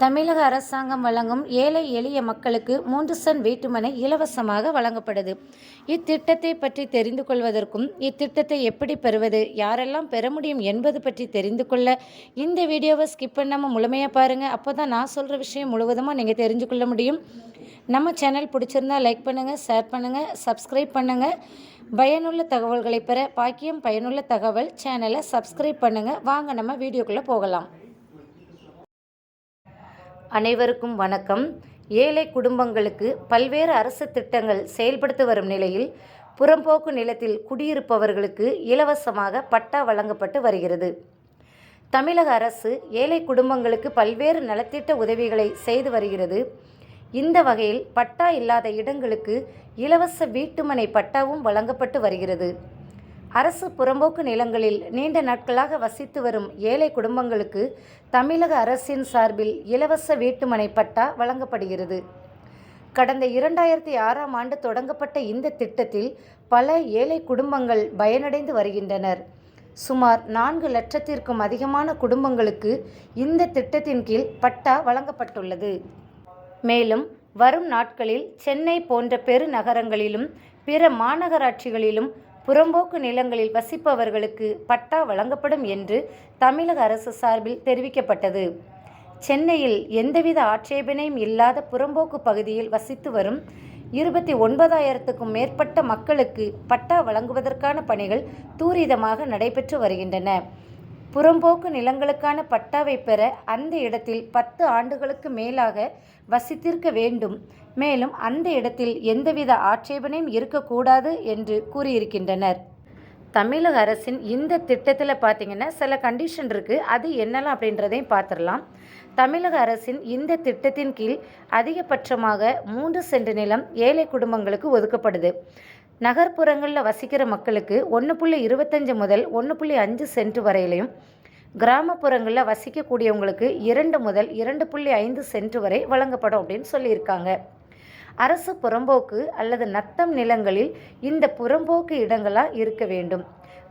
தமிழக அரசாங்கம் வழங்கும் ஏழை எளிய மக்களுக்கு மூன்று சன் வீட்டுமனை இலவசமாக வழங்கப்படுது. இத்திட்டத்தை பற்றி தெரிந்து கொள்வதற்கும் இத்திட்டத்தை எப்படி பெறுவது யாரெல்லாம் பெற முடியும் என்பது பற்றி தெரிந்து கொள்ள இந்த வீடியோவை ஸ்கிப் பண்ணாமல் முழுமையாக பாருங்கள் அப்போ தான் நான் சொல்கிற விஷயம் முழுவதுமாக நீங்கள் தெரிஞ்சு கொள்ள முடியும். நம்ம சேனல் பிடிச்சிருந்தா லைக் பண்ணுங்கள் ஷேர் பண்ணுங்கள் சப்ஸ்கிரைப் பண்ணுங்கள் பயனுள்ள தகவல்களை பெற பாக்கியம் பயனுள்ள தகவல் சேனலை சப்ஸ்கிரைப் பண்ணுங்கள் வாங்க நம்ம வீடியோக்குள்ளே போகலாம். அனைவருக்கும் வணக்கம். ஏழை குடும்பங்களுக்கு பல்வேறு அரசு திட்டங்கள் செயல்படுத்தி வரும் நிலையில் புறம்போக்கு நிலத்தில் குடியிருப்பவர்களுக்கு இலவசமாக பட்டா வழங்கப்பட்டு வருகிறது. தமிழக அரசு ஏழை குடும்பங்களுக்கு பல்வேறு நலத்திட்ட உதவிகளை செய்து வருகிறது. இந்த வகையில் பட்டா இல்லாத இடங்களுக்கு இலவச வீட்டுமனை பட்டாவும் வழங்கப்பட்டு வருகிறது. அரசு புறம்போக்கு நிலங்களில் நீண்ட நாட்களாக வசித்து வரும் ஏழை குடும்பங்களுக்கு தமிழக அரசின் சார்பில் இலவச வீட்டுமனை பட்டா வழங்கப்படுகிறது. கடந்த இரண்டாயிரத்தி ஆறாம் ஆண்டு தொடங்கப்பட்ட இந்த திட்டத்தில் பல ஏழை குடும்பங்கள் பயனடைந்து வருகின்றனர். சுமார் நான்கு லட்சத்திற்கும் அதிகமான குடும்பங்களுக்கு இந்த திட்டத்தின் கீழ் பட்டா வழங்கப்பட்டுள்ளது. மேலும் வரும் நாட்களில் சென்னை போன்ற பெருநகரங்களிலும் பிற மாநகராட்சிகளிலும் புறம்போக்கு நிலங்களில் வசிப்பவர்களுக்கு பட்டா வழங்கப்படும் என்று தமிழக அரசு சார்பில் தெரிவிக்கப்பட்டது. சென்னையில் எந்தவித ஆட்சேபனையும் இல்லாத புறம்போக்கு பகுதியில் வசித்து வரும் இருபத்தி ஒன்பதாயிரத்துக்கும் மேற்பட்ட மக்களுக்கு பட்டா வழங்குவதற்கான பணிகள் தூரிதமாக நடைபெற்று வருகின்றன. புறம்போக்கு நிலங்களுக்கான பட்டாவை பெற அந்த இடத்தில் பத்து ஆண்டுகளுக்கு மேலாக வசித்திருக்க வேண்டும். மேலும் அந்த இடத்தில் எந்தவித ஆட்சேபனையும் இருக்கக்கூடாது என்று கூறியிருக்கின்றனர். தமிழக அரசின் இந்த திட்டத்தில் பார்த்திங்கன்னா சில கண்டிஷன் இருக்குது அது என்னலாம் அப்படின்றதையும் பார்த்துடலாம் தமிழக அரசின் இந்த திட்டத்தின் கீழ் அதிகபட்சமாக மூன்று சென்ட் நிலம் ஏழை குடும்பங்களுக்கு ஒதுக்கப்படுது. நகர்ப்புறங்களில் வசிக்கிற மக்களுக்கு ஒன்று புள்ளி இருபத்தஞ்சு முதல் ஒன்று புள்ளி அஞ்சு சென்ட் வரையிலையும் கிராமப்புறங்களில் வசிக்கக்கூடியவங்களுக்கு இரண்டு முதல் இரண்டு புள்ளி ஐந்து சென்ட் வரை வழங்கப்படும் அப்படின்னு சொல்லியிருக்காங்க. அரசு புறம்போக்கு அல்லது நத்தம் நிலங்களில் இந்த புறம்போக்கு இடங்களாக இருக்க வேண்டும்.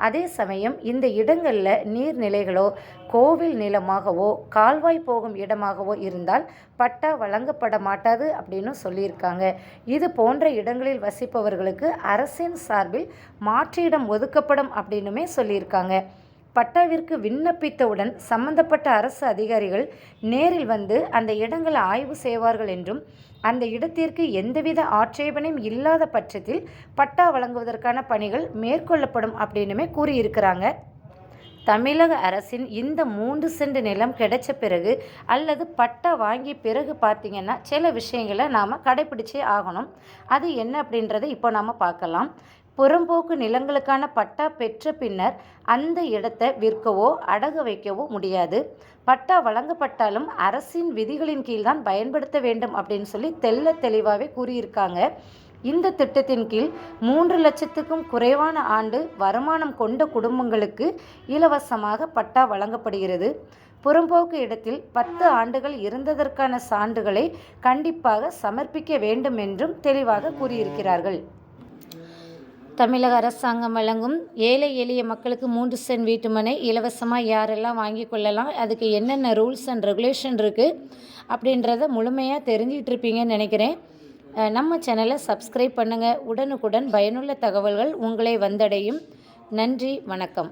அதே சமயம் இந்த இடங்களில் நீர்நிலைகளோ கோவில் நிலமாகவோ கால்வாய் போகும் இடமாகவோ இருந்தால் பட்டா வழங்கப்பட மாட்டாது அப்படின்னு சொல்லியிருக்காங்க. இது போன்ற இடங்களில் வசிப்பவர்களுக்கு அரசின் சார்பில் மாற்றிடம் ஒதுக்கப்படும் அப்படின்னுமே சொல்லியிருக்காங்க. பட்டாவிற்கு விண்ணப்பித்தவுடன் சம்பந்தப்பட்ட அரசு அதிகாரிகள் நேரில் வந்து அந்த இடங்களை ஆய்வு செய்வார்கள் என்றும் அந்த இடத்திற்கு எந்தவித ஆட்சேபனையும் இல்லாத பட்சத்தில் பட்டா வழங்குவதற்கான பணிகள் மேற்கொள்ளப்படும் அப்படின்னுமே கூறியிருக்கிறாங்க. தமிழக அரசின் இந்த மூன்று சென்ட் நிலம் கிடைச்ச பிறகு அல்லது பட்டா வாங்கி பிறகு பார்த்திங்கன்னா சில விஷயங்களை நாம் கடைப்பிடிச்சே ஆகணும். அது என்ன அப்படின்றத இப்போ நாம் பார்க்கலாம். புறம்போக்கு நிலங்களுக்கான பட்டா பெற்ற பின்னர் அந்த இடத்தை விற்கவோ அடகு வைக்கவோ முடியாது. பட்டா வழங்கப்பட்டாலும் அரசின் விதிகளின் கீழ் தான் பயன்படுத்த வேண்டும் அப்படின்னு சொல்லி தெல்ல தெளிவாகவே கூறியிருக்காங்க. இந்த திட்டத்தின் கீழ் மூன்று லட்சத்துக்கும் குறைவான ஆண்டு வருமானம் கொண்ட குடும்பங்களுக்கு இலவசமாக பட்டா வழங்கப்படுகிறது. புறம்போக்கு இடத்தில் பத்து ஆண்டுகள் இருந்ததற்கான சான்றுகளை கண்டிப்பாக சமர்ப்பிக்க வேண்டும் என்றும் தெளிவாக கூறியிருக்கிறார்கள். தமிழக அரசாங்கம் வழங்கும் ஏழை எளிய மக்களுக்கு மூன்று சென்ட் வீட்டுமனை இலவசமாக யாரெல்லாம் வாங்கி கொள்ளலாம் அதுக்கு என்னென்ன ரூல்ஸ் அண்ட் ரெகுலேஷன் இருக்குது அப்படின்றத முழுமையாக தெரிஞ்சிகிட்டு இருப்பீங்கன்னு நினைக்கிறேன். நம்ம சேனலை சப்ஸ்கிரைப் பண்ணுங்கள் உடனுக்குடன் பயனுள்ள தகவல்கள் உங்களை வந்தடையும். நன்றி வணக்கம்.